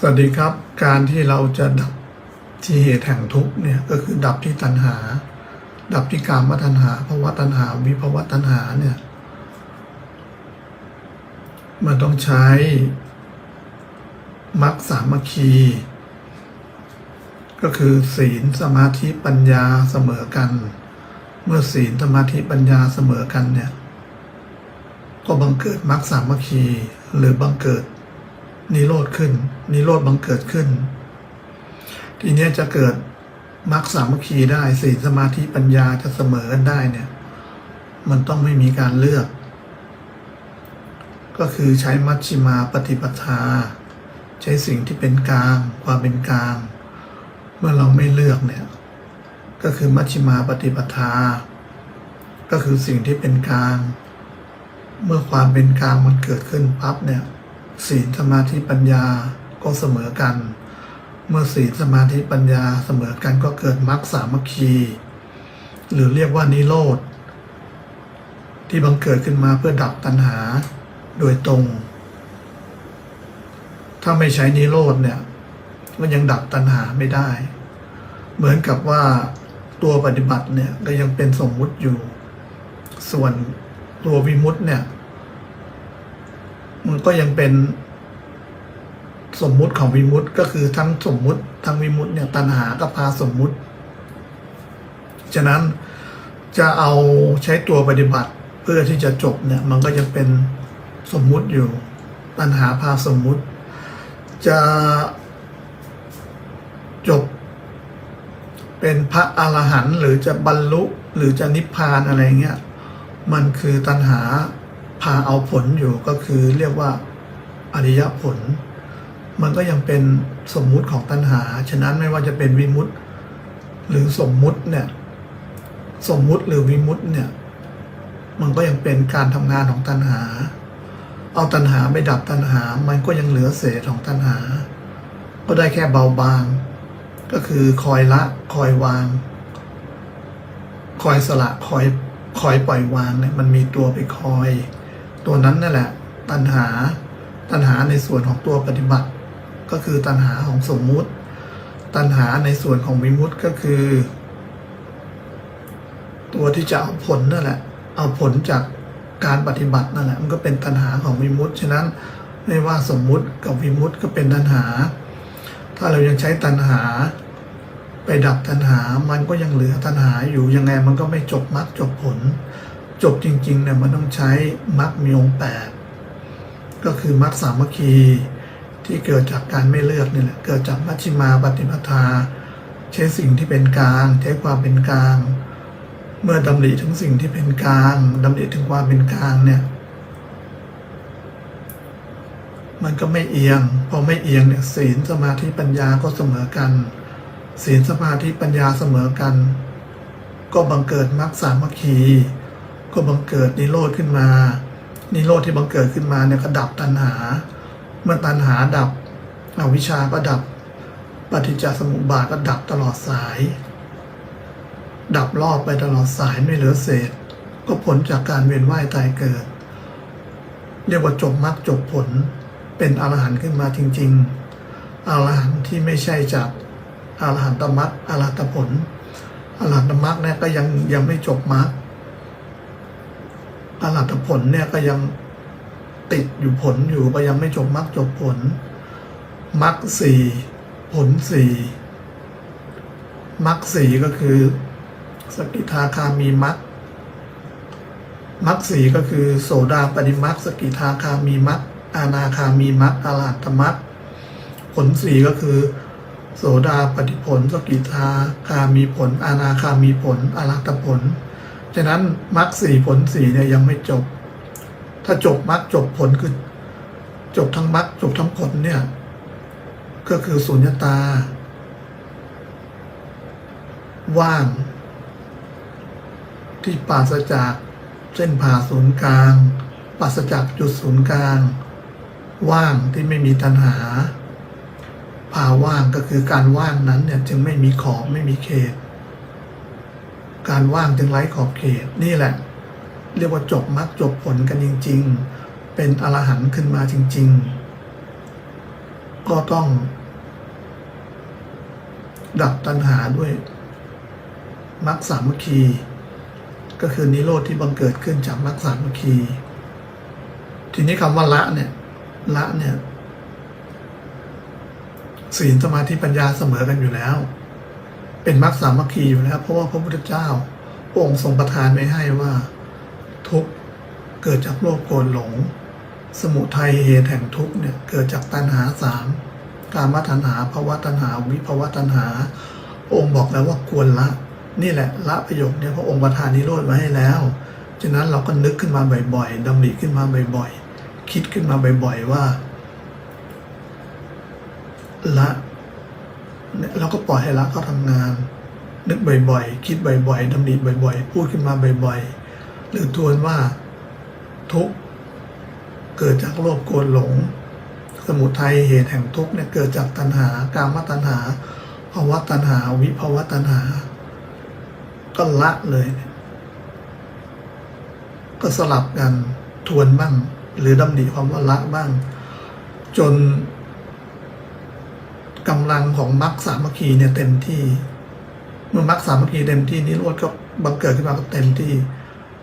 สวัสดีครับ การที่เราจะดับที่เหตุแห่งทุกข์เนี่ยก็คือดับที่ตัณหา ดับที่กามตัณหาภาวะตัณหา วิภาวะตัณหาเนี่ยมันต้องใช้มรรคสามัคคี ก็คือศีลสมาธิปัญญาเสมอกัน เมื่อศีลสมาธิปัญญาเสมอกันเนี่ย ก็บังเกิดมรรคสามัคคีหรือบังเกิด นิโรธขึ้น นิโรธบังเกิดขึ้น ทีนี้จะเกิดมรรคสามัคคีได้ศีสมาธิปัญญาจะเสมอกันได้เนี่ย มันต้องไม่มีการเลือก ก็คือใช้มัชชิมาปฏิปทา ใช้สิ่งที่เป็นกลาง ความเป็นกลาง เมื่อเราไม่เลือกเนี่ย ก็คือมัชชิมาปฏิปทา ก็คือสิ่งที่เป็นกลาง เมื่อความเป็นกลางมันเกิดขึ้นปั๊บเนี่ย ศีลสมาธิปัญญาก็เสมอกัน เมื่อศีลสมาธิปัญญาเสมอกันก็เกิดมรรคสามัคคี หรือเรียกว่านิโรธที่บังเกิดขึ้นมาเพื่อดับตัณหาโดยตรง ถ้าไม่ใช้นิโรธเนี่ยก็ยังดับตัณหาไม่ได้ เหมือนกับว่าตัวปฏิบัติเนี่ยก็ยังเป็นสมมุติอยู่ ส่วนตัววิมุตติเนี่ย มันก็ยังเป็นสมมุติของวิมุตติก็คือทั้งสมมุติทั้งวิมุตติเนี่ยตัณหาก็พาสมมุติ ฉะนั้นจะเอาใช้ตัวปฏิบัติเพื่อที่จะจบเนี่ย มันก็ยังเป็นสมมุติอยู่ ตัณหาพาสมมุติ จะจบ เป็นพระอรหันต์หรือจะบรรลุหรือจะนิพพานอะไรเงี้ย มันคือตัณหา พาเอาผลอยู่ก็คือเรียกว่าอริยผล มันก็ยังเป็นสมมุติของตัณหา ฉะนั้นไม่ว่าจะเป็นวิมุตติหรือสมมุติเนี่ยสมมุติหรือวิมุตติเนี่ยมันก็ยังเป็นการทำงานของตัณหา เอาตัณหาไม่ดับตัณหา มันก็ยังเหลือเศษของตัณหา ก็ได้แค่เบาบาง ก็คือคอยละคอยวาง คอยสละคอยคอยปล่อยวางเนี่ยมันมีตัวไปคอย ตัวนั้นนั่นแหละ ตัณหาตัณหาในส่วนของตัวปฏิบัติ ก็คือตัณหาของสมมุติ ตัณหาในส่วนของวิมุตติก็คือ ตัวที่จะเอาผลนั่นแหละ เอาผลจากการปฏิบัตินั่นแหละ มันก็เป็นตัณหาของวิมุตติฉะนั้นไม่ว่าสมมุติกับวิมุตติก็เป็นตัณหา ถ้าเรายังใช้ตัณหา ไปดับตัณหา มันก็ยังเหลือตัณหาอยู่ยังไงมันก็ไม่จบมรรคจบผล จบจริงๆเนี่ยมันต้องใช้มรรคมีองค์แปดก็คือมรรคสามัคคีที่เกิดจากการไม่เลือกนี่แหละเกิดจากมัชฌิมาปฏิปทา ใช้สิ่งที่เป็นกลางใช้ความเป็นกลาง เมื่อดำริถึงสิ่งที่เป็นกลางดำริถึงความเป็นกลางเนี่ย มันก็ไม่เอียง พอไม่เอียงเนี่ยศีลสมาธิปัญญาก็เสมอกัน ศีลสมาธิปัญญาเสมอกัน ก็บังเกิดมรรคสามัคคี ก็บังเกิดนิโรธขึ้นมา นิโรธที่บังเกิดขึ้นมาเนี่ยก็ดับตัณหา เมื่อตัณหาดับอวิชชาก็ดับ ปฏิจจสมุปบาทก็ดับตลอดสาย ดับรอบไปตลอดสายไม่เหลือเศษ ก็ผลจากการเวียนว่ายตายเกิด เรียกว่าจบมรรคจบผลเป็นอรหันต์ขึ้นมาจริง ๆ อรหันต์ที่ไม่ใช่จากอรหันตมรรคอรหันตผลอรหันตมรรคเนี่ยก็ยังยังไม่จบมรรค อรหัตผลเนี่ยก็ยังติดอยู่ผลอยู่ก็ยังไม่จบมรรคจบผลมรรคสี่ผลสี่มรรคสี่ก็คือสกิทาคามีมรรคมรรคสี่ก็คือ โสดาปฏิมรรคสกิทาคามีมรรคอานาคามีมรรคอรหัตมรรคผลสี่ก็คือ โสดาปฏิผล สกิทาคามีผล อานาคามีผลอรหัตผล ฉะนั้นมรรคสี่ผลสี่เนี่ยยังไม่จบ ถ้าจบมรรคจบผลคือ จบทั้งมรรคจบทั้งผลเนี่ย ก็คือสุญญตา ว่าง ที่ปราศจากเส้นผ่าศูนย์กลางปราศจากจุดศูนย์กลาง ว่างที่ไม่มีตัณหาผ่าว่างก็คือการว่างนั้นเนี่ยจึงไม่มีขอบไม่มีเขต การว่างจึงไร้ขอบเขตนี่แหละ เรียกว่าจบมรรคจบผลกันจริง ๆ เป็นอรหันต์ขึ้นมาจริง ๆ ก็ต้อง ดับตัณหาด้วยมรรคสามัคคี ก็คือนิโรธที่บังเกิดขึ้นจากมรรคสามัคคี ทีนี้คำว่าละเนี่ย ละเนี่ยศีลสมาธิปัญญาเสมอกันอยู่แล้ว เป็นมรรคสามัคคีอยู่แล้ว เพราะว่าพระพุทธเจ้าพระองค์ทรงประทานไว้ให้ว่า ทุกเกิดจากโลภโกรธหลง สมุทัยเหตุแห่งทุกเนี่ยเกิดจากตัณหาสามกามตัณหาภาวะตัณหา วิภาวะตัณหา องค์บอกแล้วว่าควรละ นี่แหละละประโยคเนี่ยพระองค์ประทานนิโรธไว้ให้แล้วฉะนั้นเราก็นึกขึ้นมาบ่อยๆดำริขึ้นมาบ่อยๆ คิดขึ้นมาบ่อยๆว่า ละ เนี่ยเราก็ปล่อยให้ละเขาทำงาน นึกบ่อยๆ คิดบ่อยๆดำริบ่อยๆ พูดขึ้นมาบ่อยๆ หรือทวนว่าทุกเกิดจากโลภโกรธหลง สมุทัยเหตุแห่งทุกเนี่ยเกิดจากตัณหา การมตัณหาภาวะตัณหา วิภาวะตัณหา ก็ละเลย ก็สลับกันทวนบ้าง หรือดำริความว่าละบ้าง จน กำลังของมรรคสามัคคีเนี่ยเต็มที่เมื่อมรรคสามัคคีเต็มที่นิโรธก็บังเกิดขึ้นมาก็เต็มที่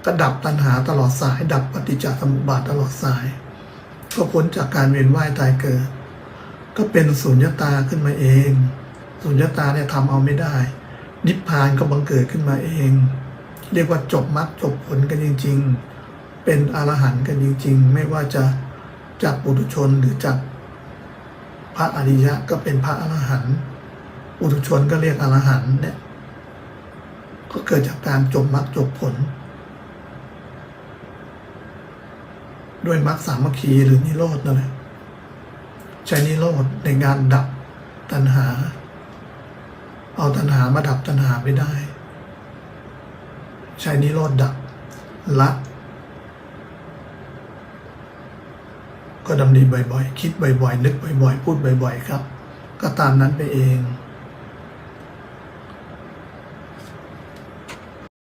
ก็ดับตัณหาตลอดสาย ดับปฏิจจสมุปบาทตลอดสาย ก็พ้นจากการเวียนว่ายตายเกิด ก็เป็นสุญญตาขึ้นมาเองสุญญตาเนี่ยทำเอาไม่ได้ นิพพานก็บังเกิดขึ้นมาเอง เรียกว่าจบมรรคจบผลกันจริง ๆ เป็นอรหันต์กันจริง ๆ ไม่ว่าจะจากปุถุชนหรือจาก พระอริยะก็เป็นพระอรหันต์ปุถุชนก็เรียกอรหันต์เนี่ย ก็เกิดจากการจบมรรคจบผล ด้วยมรรคสามัคคีหรือนิโรธนั่นแหละใช้นิโรธในงานดับตัณหา เอาตัณหามาดับตัณหาไม่ได้ ใช้นิโรธดับละ ก็ดำดีบ่อยๆ คิดบ่อยๆ นึกบ่อยๆ พูดบ่อยๆ ครับ ก็ตามนั้นไปเอง